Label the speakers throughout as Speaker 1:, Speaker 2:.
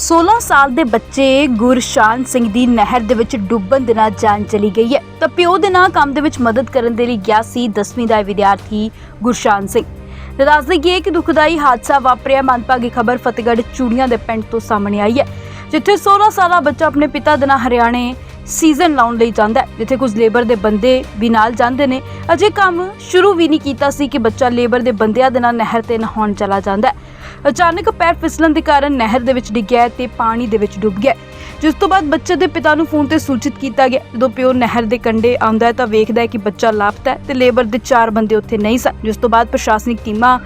Speaker 1: 16 ਸਾਲ ਦੇ ਬੱਚੇ ਗੁਰਸ਼ਾਨ ਸਿੰਘ ਦੀ ਨਹਿਰ ਦੇ ਵਿੱਚ ਡੁੱਬਣ ਦੇ ਨਾਲ ਜਾਨ ਚਲੀ ਗਈ ਹੈ। ਤਾਂ ਪਿਓ ਦੇ ਨਾਲ ਕੰਮ ਦੇ ਵਿੱਚ ਮਦਦ ਕਰਨ ਦੇ ਲਈ ਗਿਆ ਸੀ 10ਵੀਂ ਦਾ ਵਿਦਿਆਰਥੀ ਗੁਰਸ਼ਾਨ ਸਿੰਘ। ਤੇ ਦੱਸ ਦੇਈਏ ਕਿ ਦੁਖਦਾਈ ਹਾਦਸਾ ਵਾਪਰਿਆ। ਮੰਦਭਾਗੀ ਖਬਰ ਫਤਿਹਗੜ੍ਹ ਚੂੜੀਆਂ ਦੇ ਪਿੰਡ ਤੋਂ ਸਾਹਮਣੇ ਆਈ ਹੈ, ਜਿੱਥੇ 16 ਸਾਲਾ ਬੱਚਾ ਆਪਣੇ ਪਿਤਾ ਦੇ ਨਾਲ ਹਰਿਆਣੇ ਸੀਜ਼ਨ ਲਾਉਣ ਲਈ ਜਾਂਦਾ ਹੈ, ਜਿੱਥੇ ਕੁਝ ਲੇਬਰ ਦੇ ਬੰਦੇ ਵੀ ਨਾਲ ਜਾਂਦੇ ਨੇ। ਅਜੇ ਕੰਮ ਸ਼ੁਰੂ ਵੀ ਨਹੀਂ ਕੀਤਾ ਸੀ ਕਿ ਬੱਚਾ ਲੇਬਰ ਦੇ ਬੰਦਿਆਂ ਦੇ ਨਾਲ ਨਹਿਰ ਤੇ ਨਹਾਉਣ ਚਲਾ ਜਾਂਦਾ ਹੈ। ਅਚਾਨਕ ਪੈਰ ਫਿਸਲਣ ਦੇ ਕਾਰਨ ਨਹਿਰ ਦੇ ਵਿੱਚ ਡਿੱਗਿਆ ਤੇ ਪਾਣੀ ਦੇ ਵਿੱਚ ਡੁੱਬ ਗਿਆ ਜਿਸ ਤੋਂ ਬਾਅਦ ਬੱਚੇ ਦੇ ਪਿਤਾ ਨੂੰ ਫੋਨ ਤੇ ਸੂਚਿਤ ਕੀਤਾ ਗਿਆ। ਜਦੋਂ ਪਿਓ ਨਹਿਰ ਦੇ ਕੰਢੇ ਆਉਂਦਾ ਹੈ ਤਾਂ ਵੇਖਦਾ ਹੈ ਕਿ ਬੱਚਾ ਲਾਪਤਾ ਹੈ ਤੇ ਲੇਬਰ ਦੇ ਚਾਰ ਬੰਦੇ ਉੱਥੇ ਨਹੀਂ ਸਨ, ਜਿਸ ਤੋਂ ਬਾਅਦ ਪ੍ਰਸ਼ਾਸਨਿਕ ਟੀਮਾਂ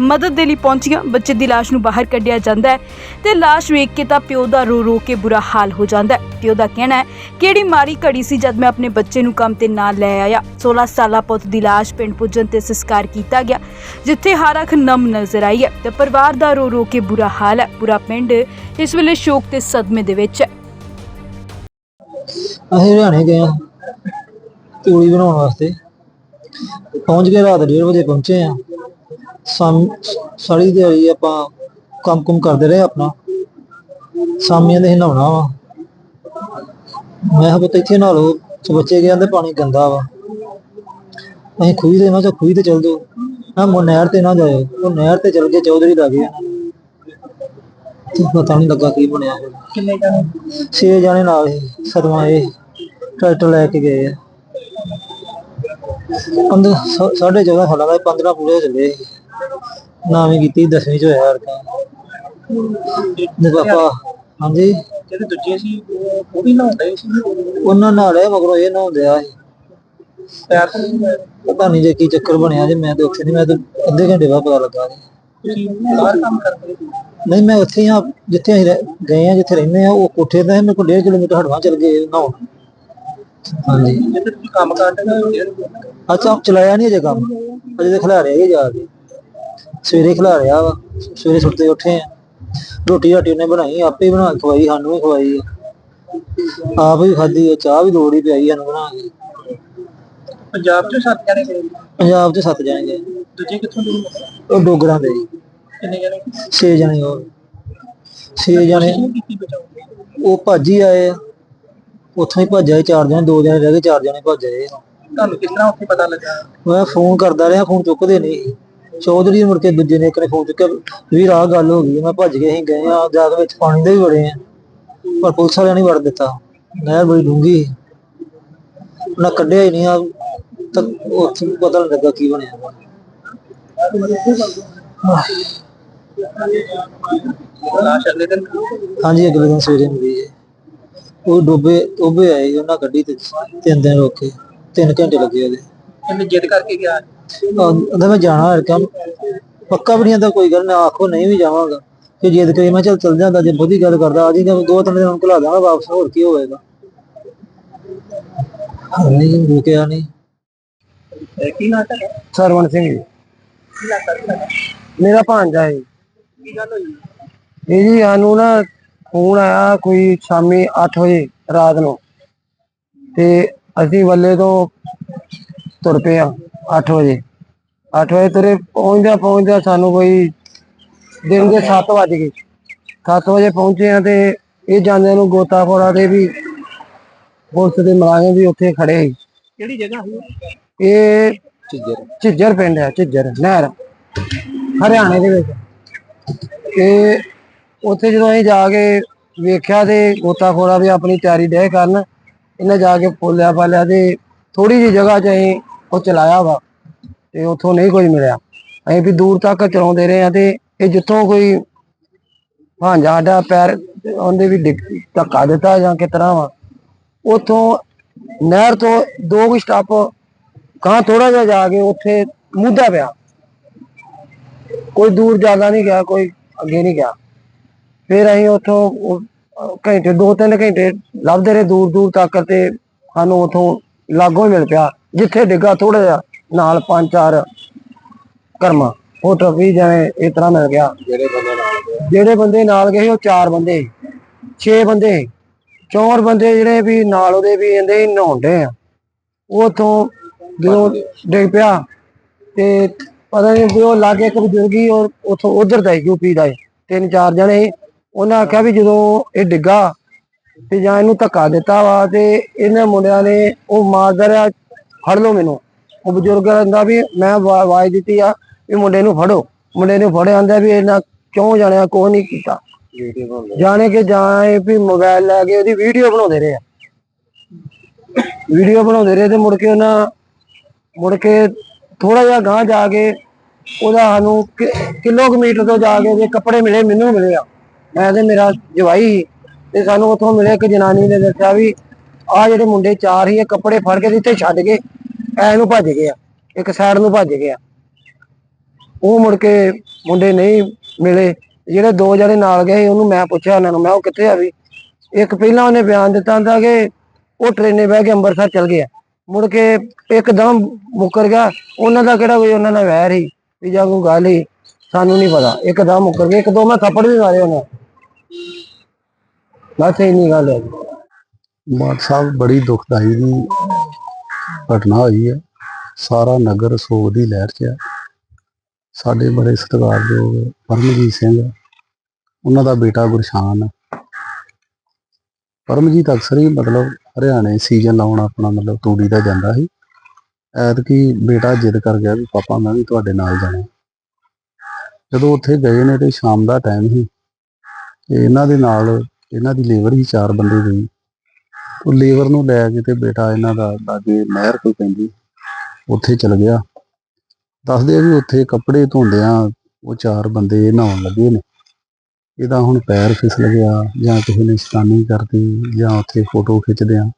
Speaker 1: ਮਦਦ ਦੇ ਲਈ ਪਹੁੰਚੀਆਂ। ਬੱਚੇ ਦੀ ਲਾਸ਼ ਨੂੰ ਬਾਹਰ ਕੱਢਿਆ ਜਾਂਦਾ ਹੈ ਤੇ ਲਾਸ਼ ਵੇਖ ਕੇ ਤਾਂ ਪਿਓ ਦਾ ਰੋ ਰੋ ਕੇ ਬੁਰਾ ਹਾਲ ਹੋ ਜਾਂਦਾ ਹੈ। ਪਿਓ ਦਾ ਕਹਿਣਾ ਹੈ, ਕਿਹੜੀ ਮਾਰੀ ਘੜੀ ਸੀ ਜਦ ਮੈਂ ਆਪਣੇ ਬੱਚੇ ਨੂੰ ਕੰਮ ਤੇ ਨਾਲ ਲੈ ਆਇਆ। 16 ਸਾਲਾ ਪੁੱਤ ਦੀ ਲਾਸ਼ ਪਿੰਡ ਪੁੱਜਣ ਤੇ ਸੰਸਕਾਰ ਕੀਤਾ ਗਿਆ, ਜਿੱਥੇ ਹਰ ਅੱਖ ਨਮ ਨਜ਼ਰ ਆਈ ਹੈ ਤੇ ਪਰਿਵਾਰ ਦਾ ਰੋ ਰੋ ਕੇ ਬੁਰਾ ਹਾਲ ਹੈ। ਪੂਰਾ ਪਿੰਡ ਇਸ ਵੇਲੇ ਸ਼ੋਕ ਤੇ ਸਦਮੇ ਦੇ ਵਿੱਚ ਹੈ।
Speaker 2: ਅਸੀਂ ਹਰਿਆਣੇ ਗਏ ਆ ਤੂੜੀ ਬਣਾਉਣ ਵਾਸਤੇ। ਪਹੁੰਚ ਗਏ ਰਾਤ 1:30 ਵਜੇ ਪਹੁੰਚੇ ਆ ਸਾਰੀ ਦਿਹਾੜੀ ਆਪਾਂ ਕੰਮ ਕੁਮ ਕਰਦੇ ਰਹੇ ਆਪਣਾ। ਸ਼ਾਮੀਆਂ ਦੇ ਨਹਾਉਣਾ ਵਾ। ਮੈਂ ਕਿਹਾ ਪੁੱਤ ਇੱਥੇ ਨਹਾ ਲਓ ਤੇ ਬੱਚੇ ਆਂਦੇ ਪਾਣੀ ਗੰਦਾ ਵਾ। ਅਸੀਂ ਖੂਹੀ ਦੇ ਨਾ ਚਾ ਖੂਹੀ ਤੇ ਚਲ ਜਾਓ। ਨਾ ਮੋ ਨਹਿਰ ਤੇ ਨਾ ਜਾਇਓ ਉਹ ਨਹਿਰ ਤੇ ਚਲ ਗਏ ਚੌਧਰੀ ਦਾ ਗਿਆ ਤੇ ਪਤਾ ਨਹੀਂ ਲੱਗਾ ਕੀ ਬਣਿਆ।
Speaker 3: ਕਿੰਨੇ ਜਣੇ?
Speaker 2: ਛੇ ਜਾਣੇ ਨਾਲ ਸੀ ਸਦਮਾ ਇਹ ਟਰੈਕਟਰ ਲੈ ਕੇ ਗਏ ਆ। ਪੰਦ ਸਾਢੇ 14 ਸਾਲਾਂ ਦਾ 15 ਪੂਰੇ ਹੋ ਚੱਲੇ। ਸੀ। ਨਾਵੀਂ ਕੀਤੀ 10ਵੀਂ ਚ ਹੋਇਆ ਹਰ ਕਾ ਨੇ ਪਾਪਾ ਹਾਂਜੀ?
Speaker 3: ਜਿਹੜੇ ਦੂਜੇ ਸੀ ਉਹ ਵੀ ਨਹਾਉਂਦੇ ਸੀ?
Speaker 2: ਉਹਨਾਂ ਨਾਲ ਇਹ ਮਗਰੋਂ ਇਹ ਨਹਾਉਂਦੇ ਆ।
Speaker 3: ਪੈਰ
Speaker 2: ਪਤਾ ਨਹੀਂ ਜੇ ਕੀ ਚੱਕਰ ਬਣਿਆ ਜੇ ਮੈਂ ਤੇ ਉੱਥੇ ਨਹੀਂ ਮੈਂ ਤੇ ਅੱਧੇ ਘੰਟੇ ਬਾਅਦ ਪਤਾ ਲੱਗਾ ਜੀ।
Speaker 3: ਤੁਸੀਂ ਬਾਹਰ ਕੰਮ ਕਰਦੇ ਸੀ?
Speaker 2: ਨਹੀਂ ਮੈਂ ਉੱਥੇ ਹੀ ਆ ਜਿੱਥੇ ਅਸੀਂ ਗਏ ਆ ਜਿੱਥੇ ਰਹਿੰਦੇ ਆ ਉਹ ਕੋਠੇ ਤੇ ਮੇਰੇ ਕੋਲ 1.5 ਕਿਲੋਮੀਟਰ ਹਟਵਾ ਚੱਲ ਗਏ ਨਹਾਉਣ। ਹਾਂਜੀ।
Speaker 3: ਜਿੱਥੇ ਤੁਸੀਂ ਕੰਮ ਕਰਦੇ ਹੋ
Speaker 2: ਅੱਛਾ ਚਲਾਇਆ ਨਹੀਂ ਅਜੇ ਕੰਮ। ਅਜੇ ਤੇ ਖਿਲਾ ਰਿਹਾ ਜਾ ਕੇ। ਸਵੇਰੇ ਖਿਲਾ ਰਿਹਾ ਵਾ ਸਵੇਰੇ ਸੁੱਤੇ ਉੱਠੇ ਆ। ਰੋਟੀ ਰਾਟੀ ਉਹਨੇ ਬਣਾਈ ਆਪੇ ਹੀ ਬਣਾ ਕੇ ਖਵਾਈ ਸਾਨੂੰ ਵੀ ਖਵਾਈ ਆ। ਆਪ ਵੀ ਖਾਧੀ ਆ ਚਾਹ ਵੀ ਲੋੜ ਹੀ ਪਿਆਈ ਸਾਨੂੰ ਬਣਾ ਕੇ।
Speaker 3: ਪੰਜਾਬ ਚ ਸੱਤ ਜਣੇ ਗਏ?
Speaker 2: ਪੰਜਾਬ 'ਚ ਸੱਤ ਜਣੇ ਗਏ।
Speaker 3: ਦੂਜੇ ਕਿੱਥੋਂ ਦੇ?
Speaker 2: ਉਹ ਡੋਗਰਾਂ ਦੇ। ਜੀ।
Speaker 3: ਕਿੰਨੇ ਜਣੇ?
Speaker 2: ਛੇ ਜਣੇ ਉਹ ਛੇ ਜਣੇ। ਉਹ ਭੱਜ ਆਏ ਉੱਥੋਂ ਹੀ ਭੱਜ ਆਏ ਚਾਰ ਜਣੇ ਦੋ ਜਣੇ ਰਹਿ ਗਏ ਚਾਰ ਜਣੇ ਭੱਜ ਆਏ।
Speaker 3: ਤੁਹਾਨੂੰ ਕਿਸ ਤਰ੍ਹਾਂ ਉੱਥੇ ਪਤਾ ਲੱਗਾ?
Speaker 2: ਮੈਂ ਫੋਨ ਕਰਦਾ ਰਿਹਾ ਫੋਨ ਚੁੱਕਦੇ ਨਹੀਂ। ਚੌਧਰੀ ਮੁੜ ਕੇ ਦੂਜੇ ਨੇ ਇੱਕ ਫੋਨ ਚੁੱਕਿਆ ਵੀਰ ਆਹ ਗੱਲ ਹੋ ਗਈ, ਮੈਂ ਭੱਜ ਕੇ ਅਸੀਂ ਗਏ ਆ ਜਾ ਕੇ ਵਿੱਚ ਪਾਣੀ ਦੇ ਵੀ ਬੜੇ ਆ, ਪਰ ਪੁਲਿਸ ਵਾਲਿਆਂ ਨੇ ਵੜ ਦਿੱਤਾ, ਨਹਿਰ ਬੜੀ ਡੂੰਗੀ ਨਾ ਕੱਢਿਆ ਹੀ ਨਹੀਂ, ਆ ਤਾਂ ਉੱਥੇ ਪਤਾ ਨਹੀਂ ਲੱਗਾ ਕੀ ਬਣਿਆ।
Speaker 3: ਲਾਸ਼ ਅਗਲੇ ਦਿਨ
Speaker 2: ਹਾਂਜੀ ਅਗਲੇ ਦਿਨ ਸਵੇਰੇ ਮਿਲੀ ਹੈ ਉਹ ਡੋਬੇ ਡੋਬੇ ਆਏ, ਉਹਨਾਂ ਗੱਡੀ ਤੇ ਤਿੰਨ ਦਿਨ ਰੋਕੇ, ਤਿੰਨ ਘੰਟੇ ਲੱਗੇ ਉਹਦੇ।
Speaker 3: ਇਹਨੇ ਜਿੱਦ ਕਰਕੇ ਗਿਆ।
Speaker 2: ਉਹਦਾ ਮੈਂ ਜਾਣਾ ਹੈ ਕੰਮ। ਪੱਕਾ ਵੀ ਨਹੀਂ ਆਂਦਾ ਕੋਈ ਗੱਲ ਨਾ ਆਖੋ ਨਹੀਂ ਵੀ ਜਾਵਾਂਗਾ। ਫਿਰ ਜਿੱਦ ਕਰੀ ਮੈਂ ਚੱਲ ਚੱਲ ਜਾਂਦਾ ਜੇ ਬਹੁਤੀ ਗੱਲ ਕਰਦਾ ਆ ਜੀ ਦੋ ਤਿੰਨ ਦਿਨ ਘਲਾ ਦਾਂਗਾ ਵਾਪਸ ਹੋਰ ਕੀ ਹੋਵੇਗਾ ਨਹੀਂ ਰੁਕਿਆ ਨਹੀਂ।
Speaker 3: ਕੀ ਨਾਟਕ ਹੈ
Speaker 2: ਸਰਵਣ ਸਿੰਘ ਜੀ।
Speaker 3: ਕੀ
Speaker 2: ਮੇਰਾ ਭਾਂਜਾ ਹੈ
Speaker 3: ਕੀ ਗੱਲ ਹੋਈ?
Speaker 2: ਇਹ ਜੀ ਸਾਨੂੰ ਨਾ ਫੋਨ ਆਇਆ ਕੋਈ ਸ਼ਾਮੀ 8 ਵਜੇ ਰਾਤ ਨੂੰ। ਤੇ ਅਸੀਂ ਵੱਲੇ ਤੋਂ ਤੁਰ ਪਏ ਆ 8 ਵਜੇ। 8 ਵਜੇ ਤੁਰੇ ਪਹੁੰਚਦਿਆਂ ਪਹੁੰਚਦਿਆਂ ਸਾਨੂੰ ਕੋਈ ਦਿਨ ਦੇ 7 ਵਜ ਗਏ। 7 ਵਜੇ ਪਹੁੰਚੇ ਆ ਤੇ ਇਹ ਜਾਂਦੇ ਨੂੰ ਗੋਤਾਖੋਰਾ ਦੇ ਵੀ ਪੁਲਿਸ ਦੇ ਮੁਲਾਜ਼ਮ ਵੀ ਉੱਥੇ ਖੜੇ ਸੀ।
Speaker 3: ਕਿਹੜੀ ਜਗ੍ਹਾ ਸੀ?
Speaker 2: ਇਹ ਝਿੱਜਰ। ਪਿੰਡ ਹੈ ਝਿੱਜਰ ਨਹਿਰ। ਹਰਿਆਣੇ ਦੇ ਵਿੱਚ। ਤੇ ਉੱਥੇ ਜਦੋਂ ਅਸੀਂ ਜਾ ਕੇ ਵੇਖਿਆ ਤੇ ਗੋਤਾਖੋਰਾ ਵੀ ਆਪਣੀ ਤਿਆਰੀ ਡੇ ਕਰਨ ਇਹਨੇ ਜਾ ਕੇ ਪੋਲਿਆ ਪਾਲਿਆ ਤੇ ਥੋੜੀ ਜਿਹੀ ਜਗ੍ਹਾ 'ਚ ਅਸੀਂ ਉਹ ਚਲਾਇਆ ਵਾ ਤੇ ਉੱਥੋਂ ਨਹੀਂ ਕੋਈ ਮਿਲਿਆ। ਅਸੀਂ ਵੀ ਦੂਰ ਤੱਕ ਚਲਾਉਂਦੇ ਰਹੇ ਆ ਤੇ ਇਹ ਜਿੱਥੋਂ ਕੋਈ ਭਾਂਜਾ ਸਾਡਾ ਪੈਰ ਉਹਦੇ ਵੀ ਧੱਕਾ ਦਿੱਤਾ ਜਾਂ ਕਿਸ ਤਰ੍ਹਾਂ ਵਾ, ਉੱਥੋਂ ਨਹਿਰ ਤੋਂ ਦੋ ਕੁ ਸਟੈਪ ਕਾਂ ਥੋੜਾ ਜਿਹਾ ਜਾ ਕੇ ਉੱਥੇ ਮੁੱਦਾ ਪਿਆ। ਕੋਈ ਦੂਰ ਜ਼ਿਆਦਾ ਨਹੀਂ ਗਿਆ, ਕੋਈ ਅੱਗੇ ਨਹੀਂ ਗਿਆ। ਫਿਰ ਅਸੀਂ ਉੱਥੋਂ ਘੰਟੇ, ਦੋ ਤਿੰਨ ਘੰਟੇ ਲੱਭਦੇ ਰਹੇ ਦੂਰ ਦੂਰ ਤੱਕ ਤੇ ਸਾਨੂੰ ਉੱਥੋਂ ਲਾਗੋਂ ਹੀ ਮਿਲ ਪਿਆ। ਜਿੱਥੇ ਡਿੱਗਾ ਥੋੜਾ ਜਿਹਾ ਨਾਲ ਪੰਜ ਚਾਰ ਕਰਮਾ। ਉਹ ਟਰਫੀ ਜਿਵੇਂ ਇਸ ਤਰ੍ਹਾਂ ਮਿਲ ਗਿਆ।
Speaker 3: ਜਿਹੜੇ ਬੰਦੇ ਨਾਲ
Speaker 2: ਜਿਹੜੇ ਬੰਦੇ ਨਾਲ ਗਏ ਉਹ ਚਾਰ ਬੰਦੇ ਛੇ ਬੰਦੇ ਸੀ। ਚੌਰ ਬੰਦੇ ਜਿਹੜੇ ਵੀ ਨਾਲ ਉਹਦੇ ਵੀ ਇਹਦੇ ਹੀ ਨਹਾਉਂਦੇ ਆ। ਉਥੋਂ ਜਦੋਂ ਡਿੱਗ ਪਿਆ ਤੇ ਪਤਾ ਨਹੀਂ ਵੀ ਉਹ ਲਾਗੇ ਇੱਕ ਬਜ਼ੁਰਗ ਔਰ ਉਥੋਂ ਉਧਰ ਦਾ ਯੂਪੀ ਦਾ। ਤਿੰਨ ਚਾਰ ਜਣੇ ਉਹਨਾਂ ਆਖਿਆ ਵੀ ਜਦੋਂ ਇਹ ਡਿੱਗਾ ਤੇ ਜਾਂ ਇਹਨੂੰ ਧੱਕਾ ਦਿੱਤਾ ਵਾ ਤੇ ਇਹਨਾਂ ਮੁੰਡਿਆਂ ਨੇ ਉਹ ਮਾਰਦਾ ਰਿਹਾ ਫੜ ਲਓ ਮੈਨੂੰ। ਉਹ ਬਜ਼ੁਰਗ ਕਹਿੰਦਾ ਵੀ ਮੈਂ ਆਵਾ- ਆਵਾਜ਼ ਦਿੱਤੀ ਆ ਵੀ ਮੁੰਡੇ ਨੂੰ ਫੜੋ। ਮੁੰਡੇ ਨੂੰ ਫੜਿਆ ਆਂਦਾ ਵੀ ਇਹਨਾਂ ਕਿਉਂ ਜਾਣਿਆ ਕੋਈ ਨਹੀਂ ਕੀਤਾ। ਜਾਣੇ ਕਿ ਜਾਂ ਇਹ ਵੀ ਮੋਬਾਈਲ ਲੈ ਕੇ ਉਹਦੀ ਵੀਡੀਓ ਬਣਾਉਂਦੇ ਰਹੇ ਆ। ਵੀਡੀਓ ਬਣਾਉਂਦੇ ਰਹੇ ਤੇ ਮੁੜ ਕੇ ਉਹਨਾਂ ਮੁੜ ਕੇ ਥੋੜਾ ਜਿਹਾ ਗਾਂਹ ਜਾ ਕੇ ਉਹਦਾ ਸਾਨੂੰ ਕਿਲੋਮੀਟਰ ਤੋਂ ਜਾ ਕੇ ਉਹਦੇ ਕੱਪੜੇ ਮਿਲੇ ਮੈਨੂੰ ਮਿਲੇ ਆ। ਮੈਂ ਤੇ ਮੇਰਾ ਜਵਾਈ ਤੇ ਸਾਨੂੰ ਉੱਥੋਂ ਮਿਲੇ ਇੱਕ ਜਨਾਨੀ ਨੇ ਦੱਸਿਆ ਵੀ ਆ ਜਿਹੜੇ ਮੁੰਡੇ ਚਾਰ ਹੀ ਇਹ ਕੱਪੜੇ ਫੜ ਕੇ ਇੱਥੇ ਛੱਡ ਕੇ ਐ ਨੂੰ ਭੱਜ ਗਏ ਆ ਇੱਕ ਸਾਈਡ ਨੂੰ ਭੱਜ ਗਏ ਆ ਉਹ ਮੁੜ ਕੇ ਮੁੰਡੇ ਨਹੀਂ ਮਿਲੇ। ਜਿਹੜੇ ਦੋ ਜਣੇ ਨਾਲ ਗਏ ਸੀ, ਉਹਨੂੰ ਮੈਂ ਪੁੱਛਿਆ ਉਹਨਾਂ ਨੂੰ ਮੈਂ ਉਹ ਕਿੱਥੇ ਆ ਵੀ? ਇੱਕ ਪਹਿਲਾਂ ਉਹਨੇ ਬਿਆਨ ਦਿੱਤਾ ਹੁੰਦਾ ਕਿ ਉਹ ਟ੍ਰੇਨੇ ਬਹਿ ਕੇ ਅੰਮ੍ਰਿਤਸਰ ਚਲ ਗਿਆ। ਮੁੜ ਕੇ ਇੱਕਦਮ ਮੁੱਕਰ ਗਿਆ। ਉਹਨਾਂ ਦਾ ਕਿਹੜਾ ਕੋਈ ਉਹਨਾਂ ਨਾਲ ਵੈਰ ਹੀ ਵੀ ਜਾਂ ਕੋਈ ਗੱਲ ਹੀ ਸਾਨੂੰ ਨਹੀਂ ਪਤਾ। ਇੱਕਦਮ ਮੁੱਕਰ ਗਿਆ ਇੱਕ ਦੋ ਮੈਂ ਥੱਪੜ ਵੀ ਮਾਰੇ ਉਹਨਾਂ ਬਸ ਇੰਨੀ ਗੱਲ ਹੈ
Speaker 4: ਮਾਨ ਸਾਹਿਬ, ਬੜੀ ਦੁਖਦਾਈ ਦੀ ਘਟਨਾ ਹੋਈ ਹੈ। ਸਾਰਾ ਨਗਰ ਸੋਗ ਦੀ ਲਹਿਰ 'ਚ ਹੈ। ਸਾਡੇ ਬੜੇ ਸਤਿਕਾਰਯੋਗ ਪਰਮਜੀਤ ਸਿੰਘ, ਉਹਨਾਂ ਦਾ ਬੇਟਾ ਗੁਰਸ਼ਾਨ। ਪਰਮਜੀਤ ਅਕਸਰ ਹੀ ਮਤਲਬ ਹਰਿਆਣੇ ਸੀਜ਼ਨ ਲਾਉਣ ਆਪਣਾ ਮਤਲਬ ਤੂੜੀ ਦਾ ਜਾਂਦਾ ਸੀ। ਐਤਕੀ ਬੇਟਾ ਜਿੱਦ ਕਰ ਗਿਆ ਵੀ, ਪਾਪਾ, ਮੈਂ ਵੀ ਤੁਹਾਡੇ ਨਾਲ ਜਾਣਾ। ਜਦੋਂ ਉੱਥੇ ਗਏ ਨੇ ਤੇ ਸ਼ਾਮ ਦਾ ਟਾਈਮ ਸੀ, ਤੇ ਇਹਨਾਂ ਦੇ ਨਾਲ, ਇਹਨਾਂ ਦੀ ਲੇਬਰ ਹੀ ਚਾਰ ਬੰਦੇ ਗਈ ਉਹ ਲੇਬਰ ਨੂੰ ਲੈ ਕੇ ਤੇ ਬੇਟਾ ਇਹਨਾਂ ਦਾ ਲਾਗੇ ਨਹਿਰ ਕੋਈ ਪੈਂਦੀ ਉੱਥੇ ਚਲ ਗਿਆ। ਦੱਸਦੇ ਆ ਵੀ ਉੱਥੇ ਕੱਪੜੇ ਧੋਂਦਿਆਂ ਉਹ ਚਾਰ ਬੰਦੇ ਨਹਾਉਣ ਲੱਗੇ ਨੇ। ਇਹਦਾ ਹੁਣ ਪੈਰ ਫਿਸਲ ਗਿਆ ਜਾਂ ਕਿਸੇ ਨੇ ਸ਼ਤਾਨੀ ਕਰਤੀ ਜਾਂ ਉੱਥੇ ਫੋਟੋ ਖਿੱਚਦੇ ਆ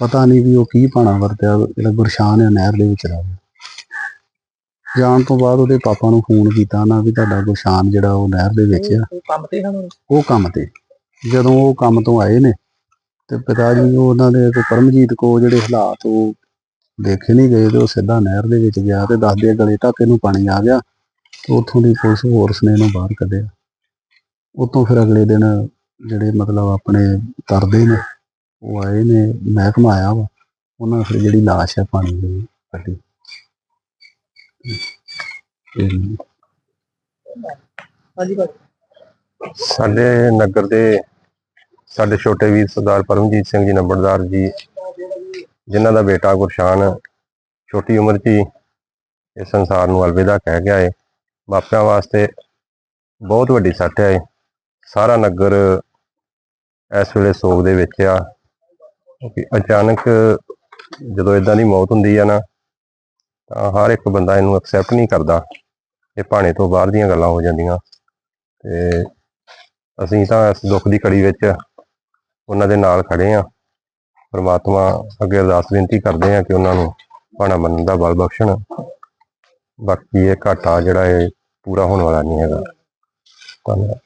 Speaker 4: ਪਤਾ ਨਹੀਂ ਵੀ ਉਹ ਕੀ ਪਾਣਾ ਵਰਤਿਆ ਜਿਹੜਾ ਗੁਰਸ਼ਾਨ ਹੈ ਨਹਿਰ ਦੇ ਵਿੱਚ ਰਹਿ ਜਾਣ ਤੋਂ ਬਾਅਦ ਉਹਦੇ ਪਾਪਾ ਨੂੰ ਫੋਨ ਕੀਤਾ ਨਾ ਵੀ ਤੁਹਾਡਾ ਗੁਰਸ਼ਾਨ ਜਿਹੜਾ ਉਹ ਨਹਿਰ ਦੇ ਵਿੱਚ ਆ।
Speaker 3: ਉਹ ਕੰਮ ਤੇ ਹਨ
Speaker 4: ਉਹ ਕੰਮ ਤੇ। ਜਦੋਂ ਉਹ ਕੰਮ ਤੋਂ ਆਏ ਨੇ ਤੇ ਪਿਤਾ ਜੀ ਉਹ ਉਹਨਾਂ ਦੇ ਕੋ ਪਰਮਜੀਤ ਕੋ ਜਿਹੜੇ ਹਾਲਾਤ ਉਹ ਦੇਖੇ ਨਹੀਂ ਗਏ ਤੇ ਉਹ ਸਿੱਧਾ ਨਹਿਰ ਦੇ ਵਿੱਚ ਗਿਆ ਤੇ ਦੱਸਦੇ ਆ ਗਲੇ ਢਾਕੇ ਨੂੰ ਪਾਣੀ ਆ ਗਿਆ ਤੇ ਉੱਥੋਂ ਦੀ ਪੁਲਿਸ ਫੋਰਸ ਨੇ ਇਹਨੂੰ ਬਾਹਰ ਕੱਢਿਆ। ਉਤੋਂ ਫਿਰ ਅਗਲੇ ਦਿਨ ਜਿਹੜੇ ਮਤਲਬ ਆਪਣੇ ਤਰਦੇ ਨੇ ਉਹ ਆਏ ਨੇ ਮਹਿਕਮਾ ਆਇਆ ਵਾ ਉਹਨਾਂ ਨੇ ਫਿਰ ਜਿਹੜੀ ਲਾਸ਼ ਹੈ ਪਾਣੀ ਦੇ ਕੱਢੀ। ਤੇ
Speaker 3: ਹਾਂਜੀ
Speaker 5: ਸਾਡੇ ਨਗਰ ਦੇ ਸਾਡੇ ਛੋਟੇ ਵੀਰ ਸਰਦਾਰ ਪਰਮਜੀਤ ਸਿੰਘ ਜੀ ਨੰਬਰਦਾਰ ਜੀ, ਜਿਨ੍ਹਾਂ ਦਾ ਬੇਟਾ ਗੁਰਸ਼ਾਨ ਛੋਟੀ ਉਮਰ 'ਚ ਹੀ ਇਸ ਸੰਸਾਰ ਨੂੰ ਅਲਵਿਦਾ ਕਹਿ ਗਿਆ ਏ। ਮਾਪਿਆਂ ਵਾਸਤੇ ਬਹੁਤ ਵੱਡੀ ਸੱਟ ਹੈ ਸਾਰਾ ਨਗਰ ਇਸ ਵੇਲੇ ਸੋਗ ਦੇ ਵਿੱਚ ਆ, ਕਿਉਂਕਿ ਅਚਾਨਕ ਜਦੋਂ ਇਦਾਂ ਦੀ ਮੌਤ ਹੁੰਦੀ ਆ ਨਾ, ਤਾਂ ਹਰ ਇੱਕ ਬੰਦਾ ਇਹਨੂੰ ਐਕਸੈਪਟ ਨਹੀਂ ਕਰਦਾ ਇਹ ਭਾਣੇ ਤੋਂ ਬਾਹਰ ਦੀਆਂ ਗੱਲਾਂ ਹੋ ਜਾਂਦੀਆਂ। ਤੇ ਅਸੀਂ ਤਾਂ ਇਸ ਦੁੱਖ ਦੀ ਕੜੀ ਵਿੱਚ ਉਹਨਾਂ ਦੇ ਨਾਲ ਖੜੇ ਆ। ਪਰਮਾਤਮਾ ਅੱਗੇ ਅਰਦਾਸ ਬੇਨਤੀ ਕਰਦੇ ਆ ਕਿ ਉਹਨਾਂ ਨੂੰ ਭਾਣਾ ਮੰਨਣ ਦਾ ਬਲ ਬਖਸ਼ਣ। ਬਾਕੀ ਇਹ ਘਾਟਾ ਜਿਹੜਾ ਇਹ ਪੂਰਾ ਹੋਣ ਵਾਲਾ ਨਹੀਂ ਹੈਗਾ। ਧੰਨਵਾਦ।